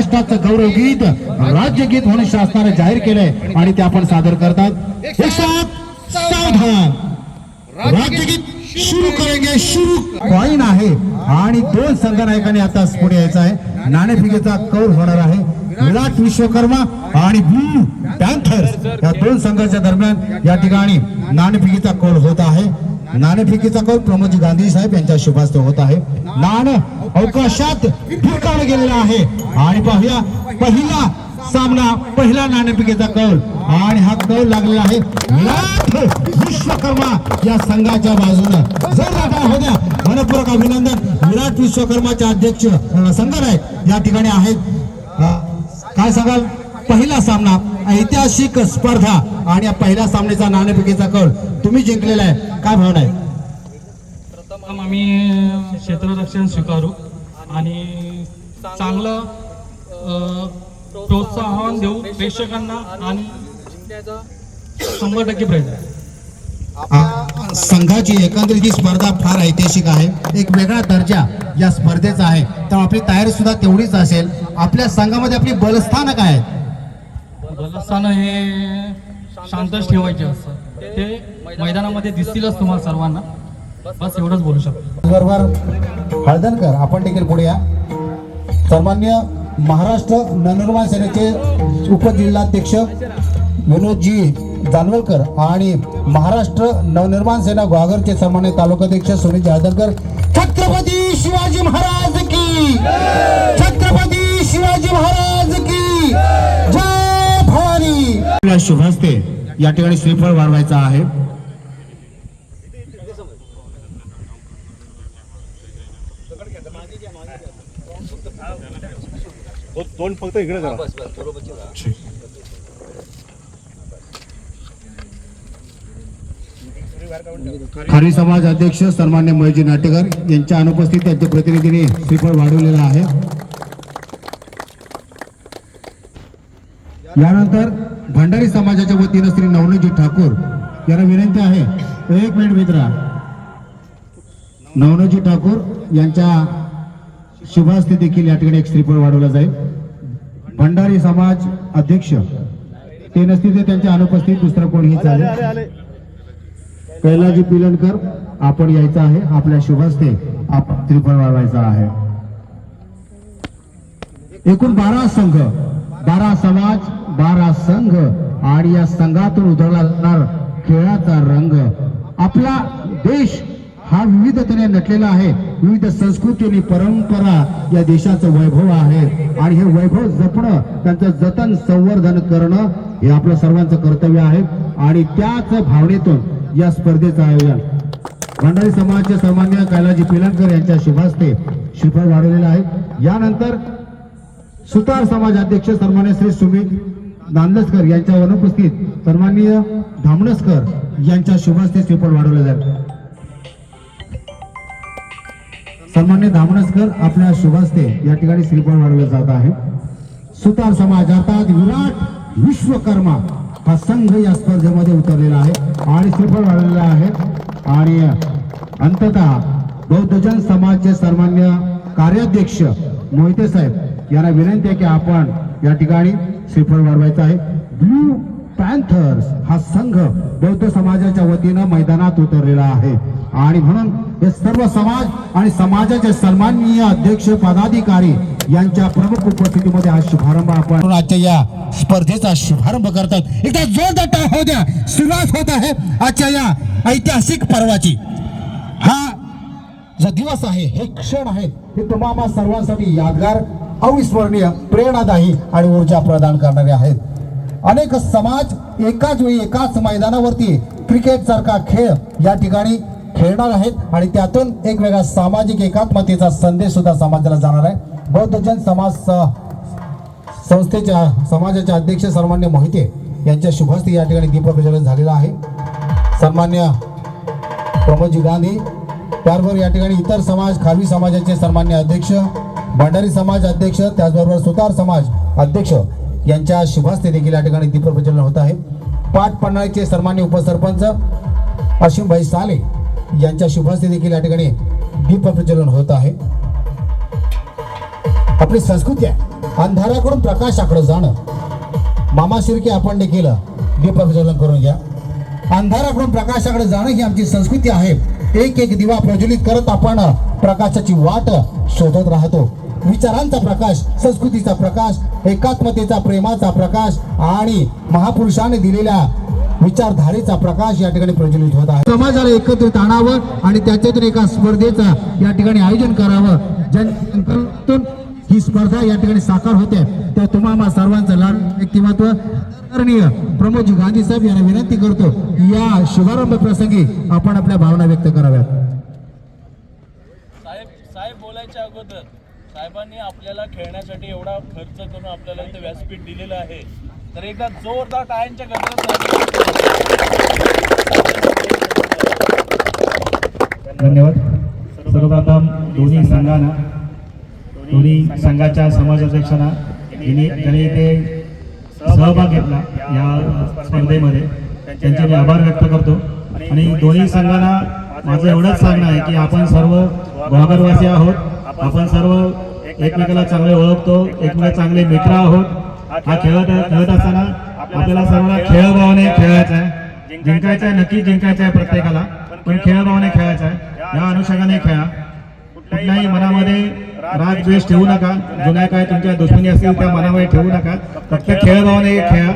महाराष्ट्राचं गौरव गीत राज्यगीत म्हणून शासनाने जाहीर केलंय आणि ते आपण सादर करतात. एक सावधान राज्यगीत सुरू करेंगे सुरू. कॉईन आहे आणि दोन संघनायकांनी आता पुढे यायचं आहे. नाणेफिकेचा कौल होणार आहे. विराट विश्वकर्मा आणि ब्लू पॅन्थर्स या दोन संघाच्या दरम्यान या ठिकाणी नाणेफिकेचा कौल होत आहे. नाणेफिकेचा कौल प्रमोदजी गांधी साहेब यांच्या शुभास्ते होत आहे. नाण अवकाशात फिरकावलं गेलेला आहे. आणि पाहूया पहिला सामना पहिला नाणेफिकेचा कौल. आणि हा कौल लागलेला आहे विश्वकर्मा या संघाच्या बाजूनं. जर होत्या मनपूर्वक अभिनंदन. विराट विश्वकर्माचे अध्यक्ष संघ संघनायक या ठिकाणी आहेत. काय सांगाल? पहिला सामना ऐतिहासिक स्पर्धा आणि या पहिल्या सामन्याचा नाणेफेकीचा कौल. तुम्ही जिंकलेला आहे. काय भावना आहे? प्रथम आम्ही क्षेत्ररक्षण स्वीकारू आणि चांगलं प्रोत्साहन देऊ प्रेक्षकांना आणि शंभर टक्के प्रयत्न. संघाची एकंदरीत ही स्पर्धा फार ऐतिहासिक आहे. एक वेगळा दर्जा या स्पर्धेचा आहे. तर आपली तयारी सुद्धा तेवढीच असेल. आपल्या संघामध्ये आपली बलस्थानं काय आहेत. बलस्थानं हे शांतच ठेवायचे असतं ते मैदानामध्ये दिसतीलच तुम्हाला सर्वांना. बस एवढंच बोलू शकतो. बरोबर हळदणकर आपण देखील पुढे या. सन्मान्य महाराष्ट्र नवनिर्माण सेनेचे उपजिल्हाध्यक्ष विनोदजी जानवलकर आणि महाराष्ट्र नवनिर्माण सेना ग्वागरचे सन्मान्य तालुकाध्यक्ष सुनील हळदणकर छत्रपती शिवाजी महाराज की छत्रपती शिवाजी महाराज भवानी शुभ हस्ते. या ठिकाणी श्रीफळ वाढवायचा आहे. दोन फक्त इकडे करा खारी समाज अध्यक्ष सन्मान्य मयजी नाटेकर यांच्या अनुपस्थित त्यांच्या प्रतिनिधीने श्रीफळ वाढवलेला आहे. यानंतर भंडारी समाजाच्या वतीनं श्री नवनजी ठाकूर यांना विनंती आहे. एक मिनिट मित्रा. नवनजी ठाकूर यांच्या शुभास्ते देखील या ठिकाणी एक श्रीफळ वाढवला जाईल. भंडारी समाज अध्यक्ष ते नसतील तर त्यांच्या अनुपस्थित दुसरं कोणीही चालेल. कैलाजी पिलनकर आपण यायचं आहे. आपल्या शुभस्ते आप त्रिफळ वाढवायचा आहे. एकूण बारा संघ बारा समाज बारा संघ आणि या संघातून उधळला जाणार खेळाचा रंग. आपला देश हा विविधतेने नटलेला आहे. विविध संस्कृती आणि परंपरा या देशाचं वैभव आहे. आणि हे वैभव जपणं त्यांचं जतन संवर्धन करणं हे आपलं सर्वांचं कर्तव्य आहे. आणि त्याच भावनेतून या स्पर्धेचं आयोजन. भंडारी समाजचे सामान्य कैलाजी पिलंकर यांच्या शुभास्ते श्रीफळ वाढवलेलं आहे. यानंतर सुतार समाज अध्यक्ष सन्मान्य श्री सुमित नांदसकर यांच्या अनुपस्थित सन्माननीय धामणसकर यांच्या शुभस्ते श्रीफळ वाढवले जाईल. सन्मान्य धामणसकर आपल्या शुभस्ते या ठिकाणी श्रीफळ वाढवले जात आहे. सुतार समाज अर्थात विराट विश्वकर्मा हा संघ या स्पर्धेमध्ये उतरलेला आहे आणि श्रीफळ वाढवलेला आहे. आणि अंततः बौद्धजन समाजचे सन्मान्य कार्याध्यक्ष मोहिते साहेब यांना विनंती आहे की आपण या ठिकाणी श्रीफळ वाढवायचं आहे. ब्लू पॅन्थर्स हा संघ बौद्ध समाजाच्या वतीनं मैदानात उतरलेला आहे. आणि म्हणून हे सर्व समाज आणि समाजाचे सन्माननीय अध्यक्ष पदाधिकारी यांच्या प्रमुख उपस्थितीमध्ये हा शुभारंभ आपण आजच्या या स्पर्धेचा शुभारंभ करतात. एकदा जोरदार हो द्या. सुरुवात होत आहे आजच्या या ऐतिहासिक पर्वाची. हा जो दिवस आहे हे क्षण आहे हे तुम्हाला सर्वांसाठी यादगार अविस्मरणीय प्रेरणादायी आणि ऊर्जा प्रदान करणारे आहेत. अनेक समाज एकाच वेळी एकाच मैदानावरती क्रिकेट सारखा खेळ या ठिकाणी खेळणार आहेत आणि त्यातून एक वेगळा सामाजिक एकात्मतेचा संदेश सुद्धा समाजाला जाणार आहे. बौद्धजन समाज स- संस्थेच्या समाजाचे अध्यक्ष सन्मान्य मोहिते यांच्या शुभस्ते या ठिकाणी दीपप्रज्वलन झालेलं आहे. सन्मान्य प्रमोदजी गांधी त्याचबरोबर या ठिकाणी इतर समाज खालवी समाजाचे सन्मान्य अध्यक्ष भंडारी समाज अध्यक्ष त्याचबरोबर सुतार समाज अध्यक्ष यांच्या शुभास्ते देखील या ठिकाणी दीपप्रज्वलन होत आहे. पाठ पन्हाळीचे सन्मान्य उपसरपंच अशिमभाई साले यांच्या शुभास्ते देखील या ठिकाणी दीपप्रज्वलन होत आहे. आपली संस्कृती आहे. अंधाराकडून प्रकाशाकडे जाणं. मामा शिर्के आपण देखील दीपक प्रज्वलन करून घ्या. अंधाराकडून प्रकाशाकडे जाणं ही आमची संस्कृती आहे. एक एक दिवा प्रज्वलित करत आपण प्रकाशाची वाट शोधत राहतो. विचारांचा प्रकाश संस्कृतीचा प्रकाश एकात्मतेचा प्रेमाचा प्रकाश आणि महापुरुषाने दिलेल्या विचारधारेचा प्रकाश या ठिकाणी प्रज्वलित होत आहे. समाजाला एकत्रित आणावं आणि त्याच्यातून एका स्पर्धेचं या ठिकाणी आयोजन करावं. जन ही स्पर्धा या ठिकाणी साकार होते. तर तुम्हाला सर्वांचं लाड व्यक्तिमत्व आदरणीय प्रमोदजी गांधी साहेब यांना विनंती करतो या शुभारंभ प्रसंगी आपण आपल्या भावना व्यक्त कराव्यात. साहेब साहेब बोलायच्या अगोदर साहेबांनी आपल्याला खेळण्यासाठी एवढा खर्च करून आपल्याला इथे व्यासपीठ दिलेलं आहे. तर एकदा जोरदार टाळ्यांच्या गजरात धन्यवाद. सर्वप्रथम दोन्ही संघांना दोन्ही संघाच्या समाजाध्यक्षांना यांनी त्यांनी इथे सहभाग घेतला या स्पर्धेमध्ये त्यांचे मी आभार व्यक्त करतो. आणि दोन्ही संघांना माझं एवढंच सांगणं आहे की आपण सर्व गुहागरवासी आहोत. आपण सर्व एकमेकाला चांगले ओळखतो एकमेकाला चांगले मित्र आहोत. हा खेळत खेळत असताना आपल्याला सर्वांना खेळभावाने खेळायचा आहे. जिंकायचं आहे नक्की जिंकायचं आहे प्रत्येकाला पण खेळभावाने खेळायचं आहे. या अनुषंगाने खेळा. कुठल्याही मनामध्ये राग द्वेष ठेवू नका. जुन्या काय तुमच्या दुश्मनी असतील त्या मनामध्ये ठेवू नका. फक्त खेळभावाने खेळा.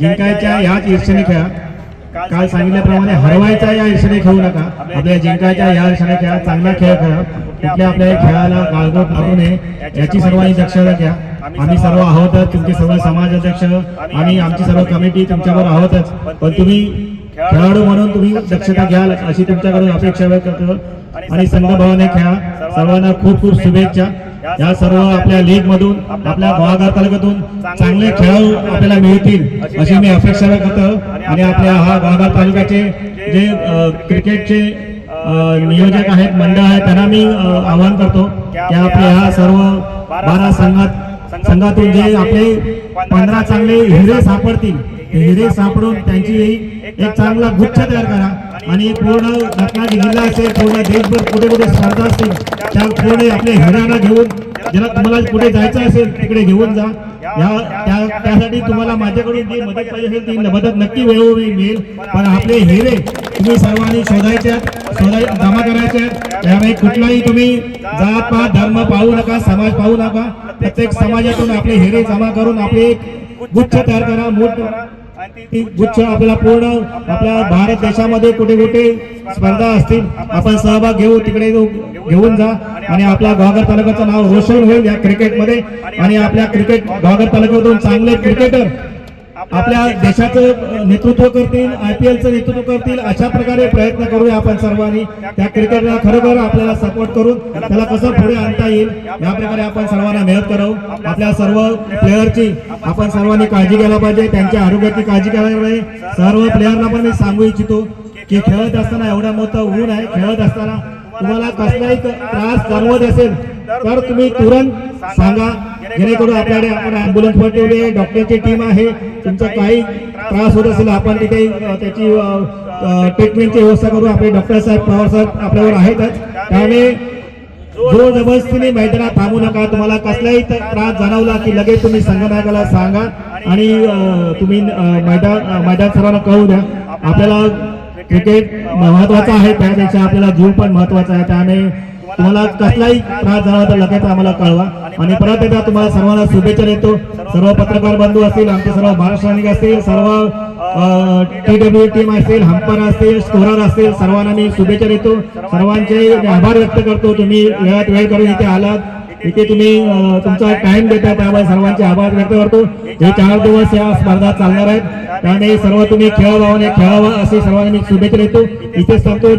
जिंकायच्या ह्याच ईर्षेने खेळा. काल सांगितल्याप्रमाणे हरवायचा या ईर्षेने खेळू नका. आपल्या जिंकायच्या या ईर्षेने खेळा चांगला खेळ खेळा कुठल्या आपल्या खेळाला गाळगोट लागू नये याची सर्वांनी दक्षता घ्या. आम्ही सर्व आहोतच तुमचे सर्व समाजाध्यक्ष आणि आमची सर्व कमिटी तुमच्याबरोबर आहोतच. पण तुम्ही खेळाडू म्हणून तुम्ही दक्षता घ्याल अशी तुमच्याकडून अपेक्षा व्यक्त करतो. आणि संघभावाने खेळा. सर्वांना खूप खूप शुभेच्छा. या सर्व आपल्या लीग मधून आपल्या गोवाघर तालुक्यातून चांगले खेळाडू आपल्याला मिळतील अशी मी अपेक्षा करतो. आणि आपल्या हा गोवाघर तालुक्याचे जे क्रिकेटचे नियोजक आहेत मंडळ आहेत त्यांना मी आवाहन करतो की आपल्या ह्या सर्व बारा संघात संघातून जे आपले पंधरा चांगले हिरे सापडतील हिरे सापडून त्यांची एक चांगला गुच्छ तयार करा. आणि पूर्ण रत्नागिरी जिल्हा असेल पूर्ण देशभर कुठे कुठे स्पर्धा असतील त्या आपले आपल्या घेऊन ज्याला तुम्हाला कुठे जायचं असेल तिकडे घेऊन जा. या त्या त्यासाठी तुम्हाला माझ्याकडून जी मदत पाहिजे असेल ती मदत नक्की वेळोवेळी मिळेल. पण आपले हिरे तुम्ही सर्वांनी शोधायचे शोधाय जमा करायचे त्यामुळे कुठलाही तुम्ही जात पात धर्म पाहू नका समाज पाहू नका. प्रत्येक समाजातून आपले हिरे जमा करून आपले गुच्छ तयार करा मोठ ती गुच्छ आपल्याला पूर्ण आपल्या भारत देशामध्ये कुठे कुठे स्पर्धा असतील आपण सहभाग घेऊ तिकडे घेऊन जा. आणि आपल्या गुहागर तालुक्याचं नाव रोशन होईल या क्रिकेटमध्ये. आणि आपल्या क्रिकेट गुहागर तालुक्यातून चांगले क्रिकेटर आपल्या देशाचं नेतृत्व करतील आय पी एलचं नेतृत्व करतील अशा प्रकारे प्रयत्न करूया आपण सर्वांनी. त्या क्रिकेटला खरोखर आपल्याला सपोर्ट करून त्याला कसं पुढे आणता येईल या प्रकारे आपण सर्वांना मेहनत करावं. आपल्या सर्व प्लेयरची आपण सर्वांनी काळजी घ्यायला पाहिजे त्यांच्या आरोग्याची काळजी घ्यायला पाहिजे. सर्व प्लेयरना पण मी सांगू इच्छितो की खेळत असताना एवढा मोठा ऊन आहे खेळत असताना तुम्हाला कसलाही त्रास जाणवत असेल तर तुम्ही तुरंत सांगा. जेणेकरून आपल्याकडे आपण अँब्युलन्स पाठवली आहे डॉक्टरची टीम आहे. तुमचा काही त्रास होत असेल आपण तिथे त्याची ट्रीटमेंटची व्यवस्था करू. आपले डॉक्टर साहेब पवार साहेब आपल्यावर आहेतच. त्यामुळे जोर जबरदस्तीने मैदानात थांबू नका. तुम्हाला कसलाही त्रास जाणवला की लगेच तुम्ही संगणकाला सांगा. आणि तुम्ही मैदान मैदान सर्वांना कळू द्या. आपल्याला क्रिकेट महत्वाचं आहे त्यापेक्षा आपल्याला जीव पण महत्त्वाचा आहे. त्याने तुम्हाला कसलाही त्रास झाला तर लगेच आम्हाला कळवा. आणि परत एकदा तुम्हाला सर्वांना शुभेच्छा देतो. सर्व पत्रकार बंधू असतील आमचे सर्व महाराष्ट्र असतील सर्व टी डब्ल्यू टीम असतील हंपर असतील स्कोरर असतील सर्वांना मी शुभेच्छा देतो. सर्वांचे आभार व्यक्त करतो. तुम्ही वेळात वेळ करून इथे आलात. इथे तुम्ही तुमचा टाइम देता त्यामुळे सर्वांचे आभार व्यक्त करतो. हे चार दिवस या स्पर्धा चालणार आहेत. त्यामुळे सर्व तुम्ही खेळाभावाने खेळावं असे सर्वांनी शुभेच्छा देतो. इथे थांबतो.